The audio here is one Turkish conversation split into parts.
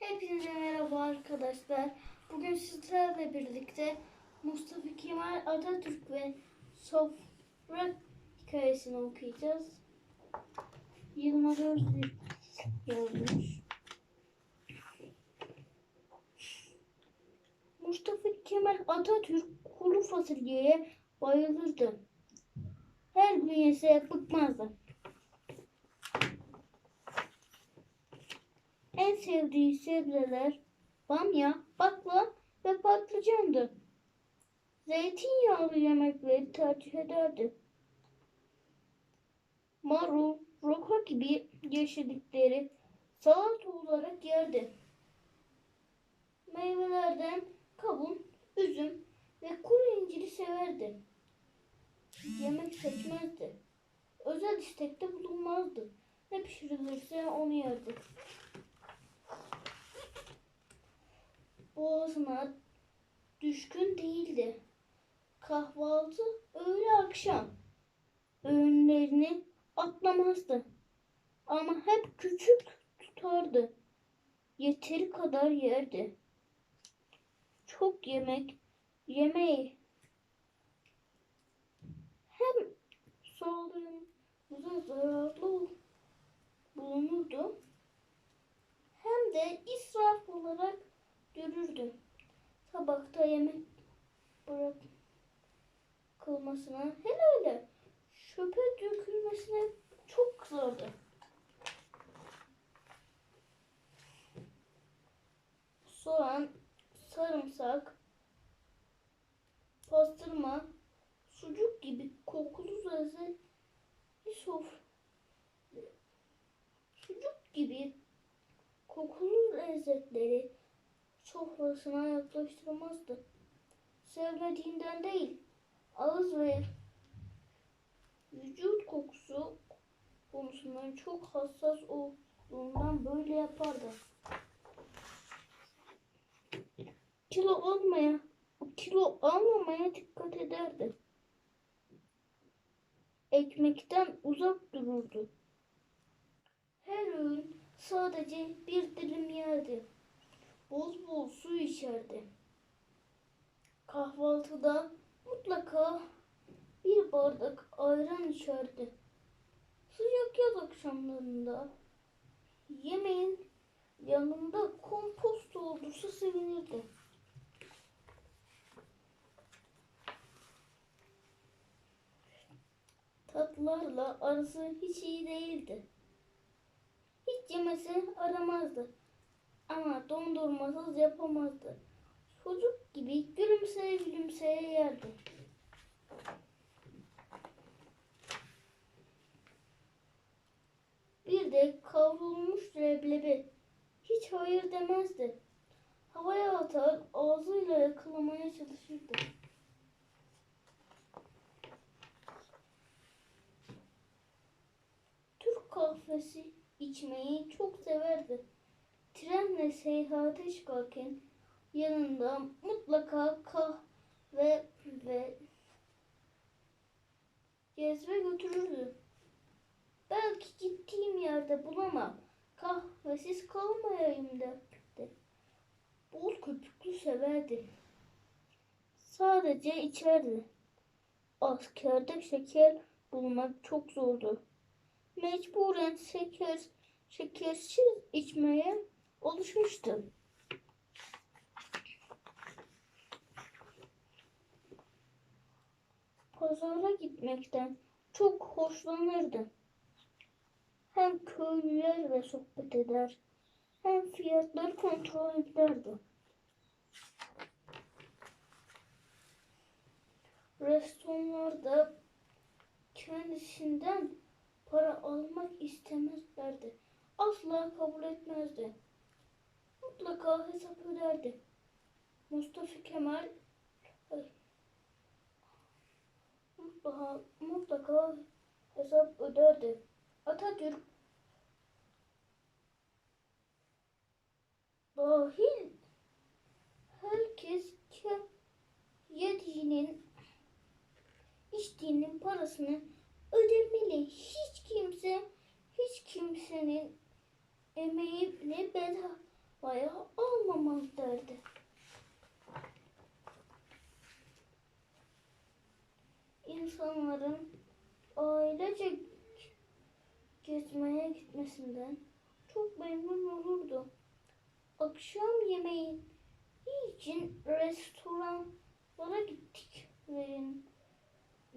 Hepinize merhaba arkadaşlar. Bugün sizlerle birlikte Mustafa Kemal Atatürk ve Sofra hikayesini okuyacağız. Yılmaz Özdil yazmış. Mustafa Kemal Atatürk kuru fasulyeye bayılırdı. Her gün yese bıkmazdı. En sevdiği sebzeler bamya, bakla ve patlıcandı. Zeytinyağlı yemekleri tercih ederdi. Marul, roka gibi yeşillikleri salata olarak yerdi. Meyvelerden kavun, üzüm ve kuru inciri severdi. Yemek seçmezdi. Özel istekte bulunmazdı. Ne pişirilirse onu yerdi. Boğazına düşkün değildi. Kahvaltı, öğle akşam öğünlerini atlamazdı. Ama hep küçük tutardı. Yeteri kadar yerdi. Çok yemek yemeyi hem sağlığımıza zararlı bulunurdu hem de israf olarak görürdüm. Tabakta yemek bırakılmasına hele öyle çöpe dökülmesine çok kızardı. Soğan, sarımsak, pastırma, sucuk gibi kokulu lezzetli sof sucuk gibi kokulu lezzetleri sofrasına yaklaştırmazdı. Sevmediğinden değil, ağız ve vücut kokusu konusundan çok hassas olduğundan böyle yapardı. Kilo almaya, kilo almamaya dikkat ederdi. Ekmekten uzak dururdu. Her öğün sadece bir dilim yerdi bol bol su içerdi. Kahvaltıda mutlaka bir bardak ayran içerdi. Sıcak yaz akşamlarında yemeğin yanında kompost olursa sevinirdi. Tatlarla arası hiç iyi değildi. Hiç yemesi aramazdı ama dondurmasız yapamazdı. Çocuk gibi gülümseye gülümseye yerdi. Bir de kavrulmuş leblebi. Hiç hayır demezdi. Havaya atar, ağzıyla yakalamaya çalışırdı. Türk kahvesi içmeyi çok severdi trenle seyahate çıkarken yanında mutlaka kahve ve gezme götürürdü. Belki gittiğim yerde bulamam. Kahvesiz kalmayayım derdi. Bol köpüklü severdi. Sadece içerdi. Askerde şeker bulmak çok zordu. Mecburen şeker, şekersiz içmeye oluşmuştu. Pazara gitmekten çok hoşlanırdı. Hem köylülerle sohbet eder, hem fiyatları kontrol ederdi. Restoranlarda kendisinden para almak istemezlerdi. Asla kabul etmezdi mutlaka hesap öderdi. Mustafa Kemal mutlaka, mutlaka hesap öderdi. Atatürk dahil herkes yediğinin içtiğinin parasını ödemeli. Hiç kimse hiç kimsenin emeği ne bedava almamaz derdi. İnsanların ailece gezmeye gitmesinden çok memnun olurdu. Akşam yemeği için restoranlara gittik. Verin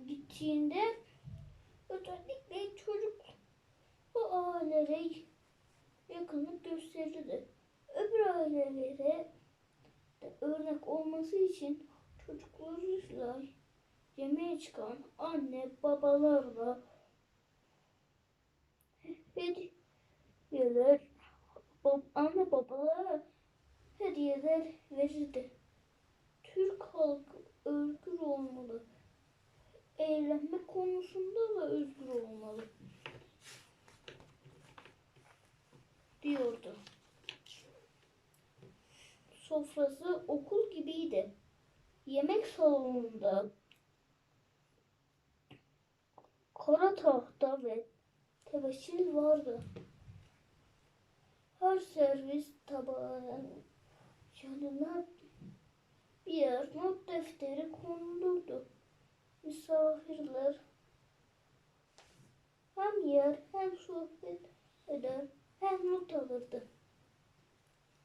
gittiğinde özellikle çocuk bu ailelere yakınlık gösterirdi. Örnek olması için çocuklarıyla yemeğe çıkan anne babalarla hediyeler anne babalara hediyeler verirdi. Türk halkı özgür olmalı. Eğlenme konusunda da özgür olmalı. diyordu. Sofrası okul gibiydi. Yemek salonunda kara tahta ve tebeşir vardı. Her servis tabağının yanına birer not defteri konulurdu. Misafirler hem yer hem sohbet eder hem not alırdı.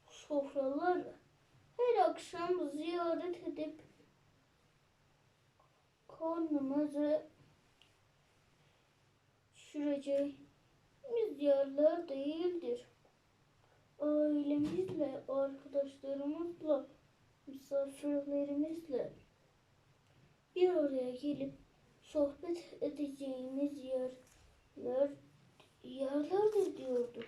Sofralar her akşam ziyaret edip karnımızı şüreceğimiz yerler değildir. Ailemizle, arkadaşlarımızla, misafirlerimizle bir araya gelip sohbet edeceğimiz yerler yerlerdir diyordu.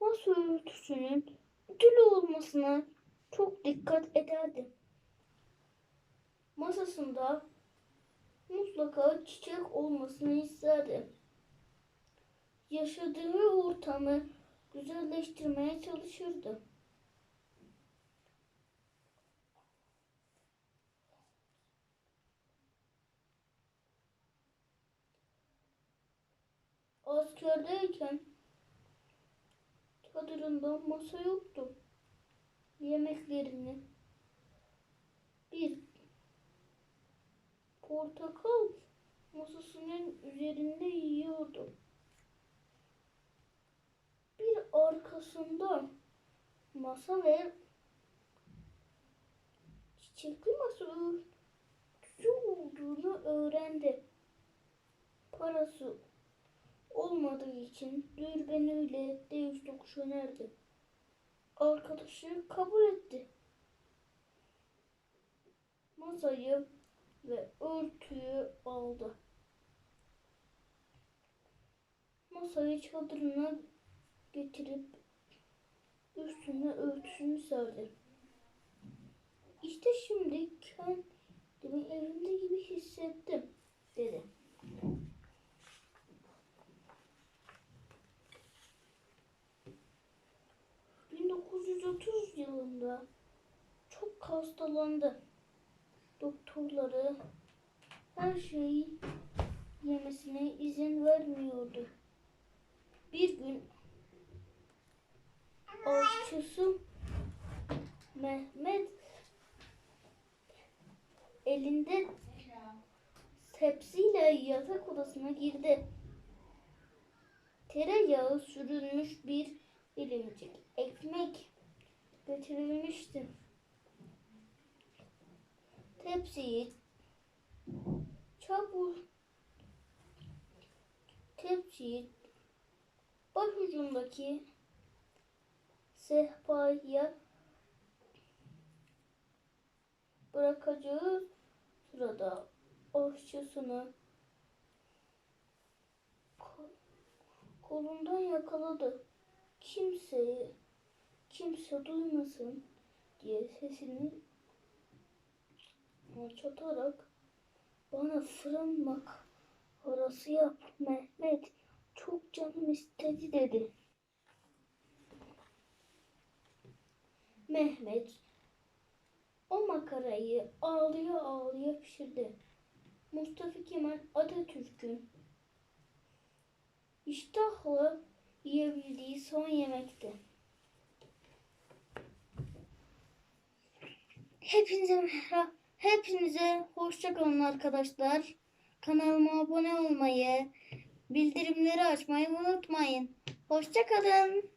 Masa örtüsünün ütülü olmasına çok dikkat ederdi. Masasında mutlaka çiçek olmasını isterdi. Yaşadığı ortamı güzelleştirmeye çalışırdı. Askerdeyken çadırında masa yoktu. Yemeklerini bir portakal masasının üzerinde yiyordu. Bir arkasında masa ve çiçekli masa olduğunu öğrendi. Parası olmadığı için dürbünüyle deviz tokuş önerdi. Arkadaşı kabul etti. Masayı ve örtüyü aldı. Masayı çadırına getirip üstüne örtüsünü serdi. İşte şimdi kendimi evimde gibi hissettim dedi. ...1930 yılında çok hastalandı. Doktorları her şeyi yemesine izin vermiyordu. Bir gün aşçısı Mehmet elinde tepsiyle yatak odasına girdi. Tereyağı sürülmüş bir dilimcik ekmek getirilmişti. Tepsiyi çabuk tepsiyi başucundaki sehpaya bırakacağı sırada aşçısını ko- kolundan yakaladı. Kimseyi kimse duymasın diye sesini alçatarak bana fırın makarası yap Mehmet çok canım istedi dedi. Mehmet o makarayı ağlıyor ağlıyor pişirdi. Mustafa Kemal Atatürk'ün iştahla yiyebildiği son yemekti. Hepinize. Hepinize hoşça kalın arkadaşlar. Kanalıma abone olmayı, bildirimleri açmayı unutmayın. Hoşça kalın.